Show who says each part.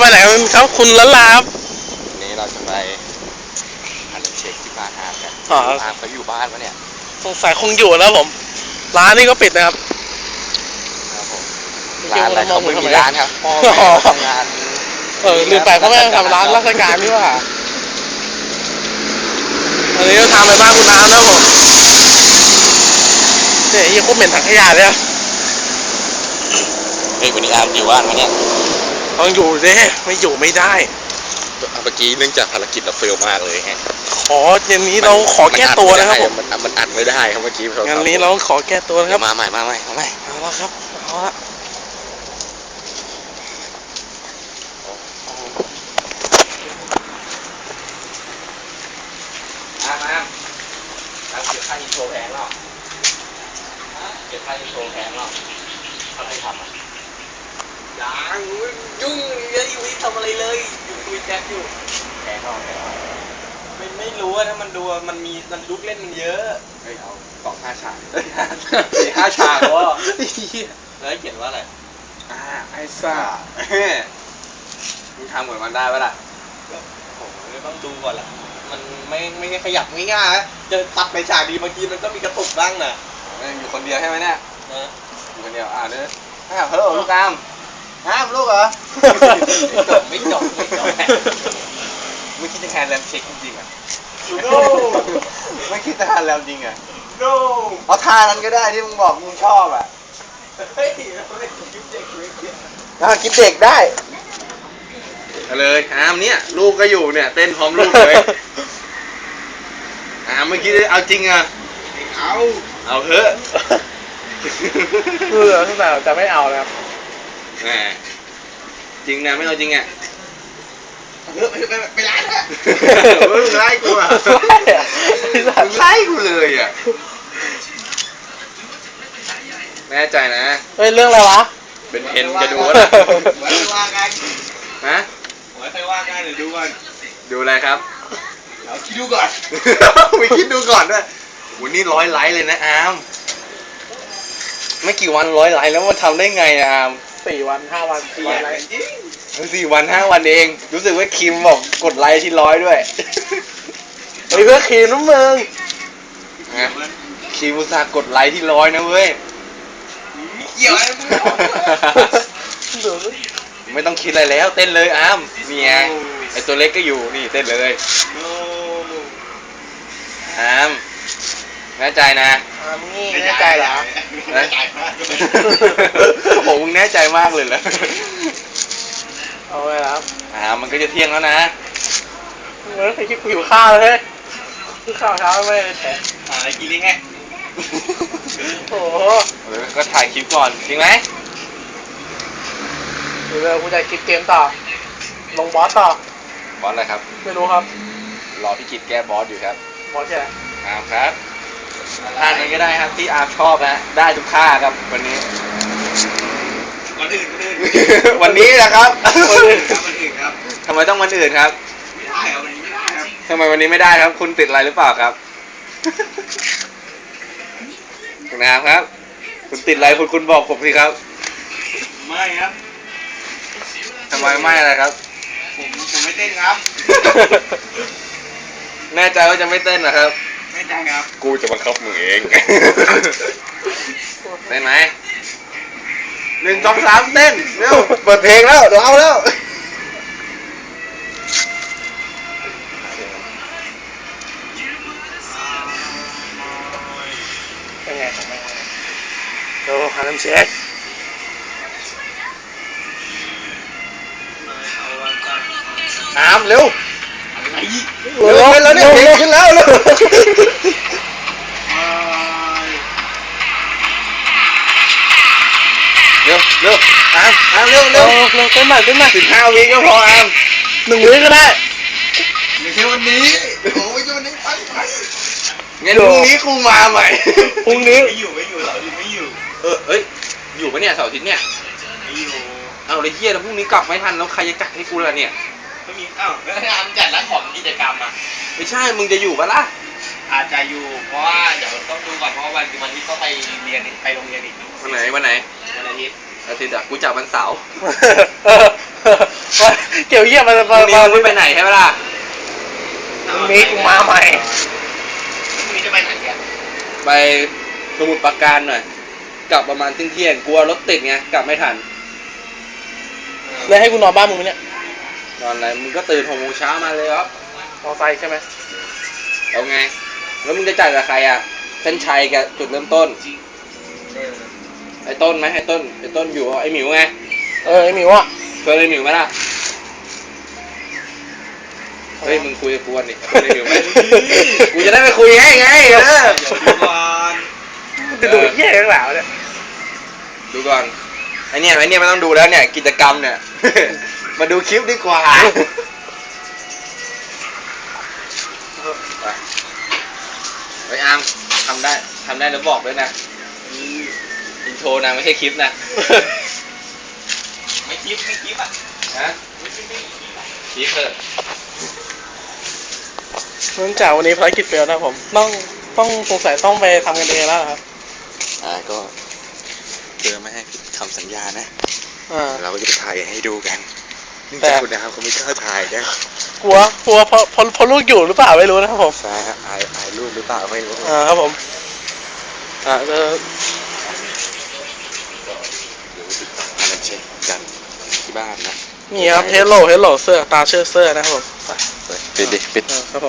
Speaker 1: ไปไหนกันครับคุณละลาครับ
Speaker 2: วันนี้เราจะไปหาเรื่องเช็คที่บ้านอาร์มกัน
Speaker 1: อ๋อ
Speaker 2: อาร์มเขาอยู่บ้านปะเนี่ย
Speaker 1: สงสัยคงอยู่แล้วผม ร้านนี้ก็ปิดนะครับ
Speaker 2: ครับผม
Speaker 1: จริงๆ
Speaker 2: ร้านอะไรเขาไม่
Speaker 1: เรามอง
Speaker 2: มี
Speaker 1: ทำไม
Speaker 2: ร้านครับพ่อ
Speaker 1: อ๋อ
Speaker 2: แม่ทำงาน
Speaker 1: เออลืมไปเขาไม่ได้ทำร้านราชการนี่หว่าอันนี้ก็ทำไปบ้านคุณน้ำนะครับผมเนี่ยยี่โคตรเหม็นถังขยะเลยอะ
Speaker 2: เฮ้ยวันนี้อาร์มอยู่บ้านไหมเนี่ย
Speaker 1: ต้องอยู่ดิไม่อยู่ไม่ได้
Speaker 2: เมื่อกี้เนื่องจากภารกิจเราเฟลมากเลยฮะ
Speaker 1: ขออย่างนี้เราขอแก้ตัวนะครับผม
Speaker 2: มันอัดมันอัดไม่ได้ครับเมื่อกี้
Speaker 1: งานนี้เราขอแก้ตัวนะค
Speaker 2: เดี๋
Speaker 1: รั
Speaker 2: ย
Speaker 1: บ
Speaker 2: วมาใหม่มาใหม่มาใหม่
Speaker 1: เอาละครับเอาละ
Speaker 2: อาร์มอาร์มอาร์มเก็บค่าอินโทรแพงหรอเก็บค่าอินโทรแพงหรอเขาไม่ทำอะ
Speaker 3: ยังยุ่งเยอะอยู่นี่ทำอะไรเลย อยู่คุยแจ็คอยู่
Speaker 2: แพงหรอแพงหรอ
Speaker 3: ไม่ไม่รู้ว่าถ้ามันดูมันมีมันลุกเล่นมันเยอะ
Speaker 2: เฮ้ยเอาสองห้าฉาก
Speaker 3: สี่ห้าฉากวะแล้วเขียนว่าอะไร
Speaker 2: อ่า
Speaker 1: ไอ้ซ่า
Speaker 2: มึงทำเหมือนมันได้ปะล่ะ
Speaker 3: ผมก็ต้องดูก่อนแหละมันไม่ไม่ได้ขยับง่ายๆนะจะตัดไปฉากดีบางทีมันก็มีกระตุกบ้างน่ะ
Speaker 2: อยู่คนเดียวใช่ไหมเนี่ย
Speaker 3: นะ
Speaker 2: อยู่คนเดียวอ่าเด้ออ้าวฮัลโหลลูกอาม อามลูกเหรอ
Speaker 3: ไม่จบไม่จบไม่จบ
Speaker 2: ไม่คิดจะแฮนด์แลมเช็คจริงๆอะ
Speaker 3: No
Speaker 2: ไม่คิดจะแฮนด์แลมจริงอะ
Speaker 3: no
Speaker 2: เอาท่านั้นก็ได้ที่มึงบอกมึงชอบอะ
Speaker 3: เฮ้ยเราไม่ได้คิดเด็กเลย
Speaker 2: อ่าคิดเด็กได้เลยอามเนี่ย ลูกก็อยู่เนี่ย เต้นพร้อมลูกเลย อามเมื่อกี้เอาจริงอะ
Speaker 3: เอา
Speaker 2: เอาเถอะ
Speaker 1: เพื่อตั้งแต่จะไม่เอานะค รับ
Speaker 2: แหมจริงนะไม่เอาจริงอะ
Speaker 3: เออไปไปไปร้านเถอะ
Speaker 2: มึงไล่กูอะ
Speaker 1: ไอ้สัต
Speaker 2: มึ
Speaker 1: ว์
Speaker 2: งไล่กูเลยอะแน่ใจนะ
Speaker 1: เฮ้ยเรื่องอะไรวะ
Speaker 2: เป็นเพนจะดูวะนะ
Speaker 3: ไว้ว่ากัน
Speaker 2: ฮะ
Speaker 3: ไว้ค่อยว่ากันเดี๋ยวดูก่อน
Speaker 2: ดูอะไรครับ
Speaker 3: เอาคิดดูก่อน
Speaker 2: ไปคิดดูก่อนด้วยวันนี้ร้อยไลค์เลยนะอาร์มไม่กี่วันร้อยไลค์แล้วมันทำได้ไงอะอาร์ม
Speaker 1: สี่วันห้าวันสี่วันอะไร
Speaker 3: จริง
Speaker 2: สี่วันห้าวันเอง รู้สึกว่าคิมบอกกดไลค์ที่ร้อยด้วย
Speaker 1: เฮ้ยเพื่อคีมน้ำมึง
Speaker 2: นะคิมอุตส่าห์กดไลค์ที่ร้อยนะเว้ย
Speaker 3: เกี่ยวอะไรมึงบอกด้วย
Speaker 2: ไม่ต้องคิดอะไรแล้ว เต้นเลยอาร์มนี่ไงไอตัวเล็กก็อยู่นี่เต้นเลย
Speaker 3: โอ้
Speaker 2: อาร์ม แน่ใจนะ
Speaker 1: อ่ามึงนี่แน่ใจเหรอ
Speaker 3: แน่ใจมาก
Speaker 2: โอ้มึงแน่ใจมากเลยเหรอ
Speaker 1: เอาไว้แล้ว
Speaker 2: อ่า มันก็จะเที่ยงแล้วนะ
Speaker 1: มึงไม่เคยคิดกูอยู่ข้าวเลยคือข้าวเช้าไม่ได้แฉะ
Speaker 3: หาอะไรกินได้ไง
Speaker 1: โอ้โห
Speaker 2: เออก็ถ่ายคลิปก่อนจริงไหม
Speaker 1: เดี๋ยวกูจะคิดเกมต่อ ลงบอสต่อ
Speaker 2: บอสอะไรครับ
Speaker 1: ไม่รู้ครับ
Speaker 2: รอพี่กิจแก้บอสอยู่ครับ
Speaker 1: บอสแค่ไหน
Speaker 2: อาร์มครับ ท่านั้นก็ได้ครับที่อาร์มชอบนะได้ทุกท่าครับวันนี้
Speaker 3: วันอื่นวันอื่น
Speaker 2: วันนี้นะครับ
Speaker 3: วันอื่นครับวันอื่นครับ
Speaker 2: ทำไมต้องวันอื่นครับ
Speaker 3: ไม่ได้ครับวันนี้ไม่ได้ครับ
Speaker 2: ทำไมวันนี้ไม่ได้ครับ คุณติดอะไรหรือเปล่าครับคุณอาร์มครับ คุณติดอะไรคุณคุณบอกผมสิครับ
Speaker 3: ไม่ครับ
Speaker 2: ทำไมไม่อะไรครับ
Speaker 3: ผมผมไม่เต้นครับ
Speaker 2: แน่ใจว่าจะไม่เต้นนะครับ
Speaker 3: ไม่ได้ครับ
Speaker 2: กูจะบังคับมึงเองเต้นไหมหนึ่งสองสามเต้นเร็วเปิดเพลงแล้วเดี๋ยวเอาแล้ว
Speaker 1: เป็นไงของแม่เดี๋ยวหาน้ำเช็ค
Speaker 2: อาร์มเร็ว
Speaker 3: อะไร
Speaker 2: เร็วขึ้นแล้วเนี่ยเพลงขึ้นแล้วเร็วเร็วเร็วอามอามเร็ว
Speaker 1: เร็
Speaker 2: เร็
Speaker 1: วเร็วเต้นใหม่เต้นใหม่
Speaker 2: สิบห้าวิก็พออาม
Speaker 1: หนึ่งวิก็ได้
Speaker 3: ไม่ใช่วันนี้โอ้ไม่ใช่วันนี้ไปไป
Speaker 2: งั้นพรุ่งนี้กูมาใหม่
Speaker 1: พรุ่งนี้
Speaker 3: ไม่อยู่ไม่อยู่เหรออยู่ไม่อยู่
Speaker 2: เออเอ้ยอยู่ปะเนี่ยเสาร์อาทิตย์เนี่ย
Speaker 3: ไม่อยู่
Speaker 2: เอาเลยเฮียแล้วพรุ่งนี้กลับไม่ทันแล้วใครจะจัดให้กูล่ะเนี่ย
Speaker 3: ม่มีอ้าวแล้วทำจัดร้านของกิจกรรมอะ
Speaker 2: ไม่ใช่ มึงจะอยู่ปะล่ะ
Speaker 3: อาจจะอยู่เพราะว่าเดี๋ยวต้องดูก่อนเพราะว่าวันวันนี้ต้องไปเรียนอีกไปโรงเรียนอีก
Speaker 2: วันไหนวันไหน
Speaker 3: วันอาทิตย์
Speaker 2: อาทิตย์อะกูจับวันเสาร์
Speaker 1: เออเออเกี่ยวเยี่ยมมา
Speaker 3: พ
Speaker 1: มา
Speaker 3: รุ่งนี้
Speaker 1: มา
Speaker 3: มึงไม่ไปไหนใช่ไหมล่ะ
Speaker 1: พรุ่งนี้กูมาใหม่
Speaker 2: มีจะไปไหนกัน
Speaker 3: ไปสมุทรปราการหน่อยกลับประมาณเที่ยงๆกลัวรถติดไงกลับไม่ทัน
Speaker 1: แล้วให้กูนอนบ้านมึงไหมเนี่ย
Speaker 3: นอนไหนมึงก็ตื่นหกโมงเช้ามาเลยครับ
Speaker 1: มอไซค์ใช่ไหม
Speaker 3: เอาไง แล้วมึงจะจ่ายกับใครอะเส้นชัยกับจุดเริ่มต้น ไอ้ต้นไหมไอ้ต้นไอ้ต้นอยู่ไอ้หมิวไง
Speaker 1: เออไอหมิวอะ
Speaker 3: เคยไอ้หมิวไหมล่ะเฮ้ยมึงคุยกับกูก่อนดิเคยไอ้หมิวไหมกูจะได้ไปคุยให้ไงเออ
Speaker 1: จะดูเยี่ยข้างหลังเนี่ย
Speaker 3: ดูก่อน
Speaker 2: ไอเนี่ยไอเนี่ยไม่ต้องดูแล้วเนี่ยกิจกรรมเนี่ย มาดูคลิปดีกว่า
Speaker 3: ไปเฮ้ยอาร์มทำได้ทำได้แล้วบอกด้วยนะ อินโทรนะไม่ใช่คลิปนะ ไม่คลิปไม่คลิปอะฮะไม่คลิปไม่คลิปคลิปเถอะ
Speaker 1: เนื่องจากวันนี้ภารกิจเฟลนะผม ต้องต้องสงสัยต้องไปทำกันเองแล้วครับ
Speaker 2: อ่าก็เพื่อไม่ให้ทำสัญญานะ
Speaker 1: อ่า
Speaker 2: เราก็จะไปถ่ายให้ดูกัน นี่
Speaker 1: แต่
Speaker 2: คุณนะครับเขาไม่กล้าถ่ายนะ
Speaker 1: กลัวกลัวเพราะเพราะเพราะลูกอยู่หรือเปล่าไม่รู้นะครับผม
Speaker 2: ใช่ฮะอายอายรูปหรือเปล่าไม่รู้
Speaker 1: อ่าครับผมอ่าก็
Speaker 2: เดี๋ยวติดต่อมาเช็คกันที่บ้านนะ
Speaker 1: นี่ครับเฮลโลเฮลโลเสื้อตาเชื่อเสื้อนะครับผมไป
Speaker 2: ปิดดิปิด
Speaker 1: อ่าครับผม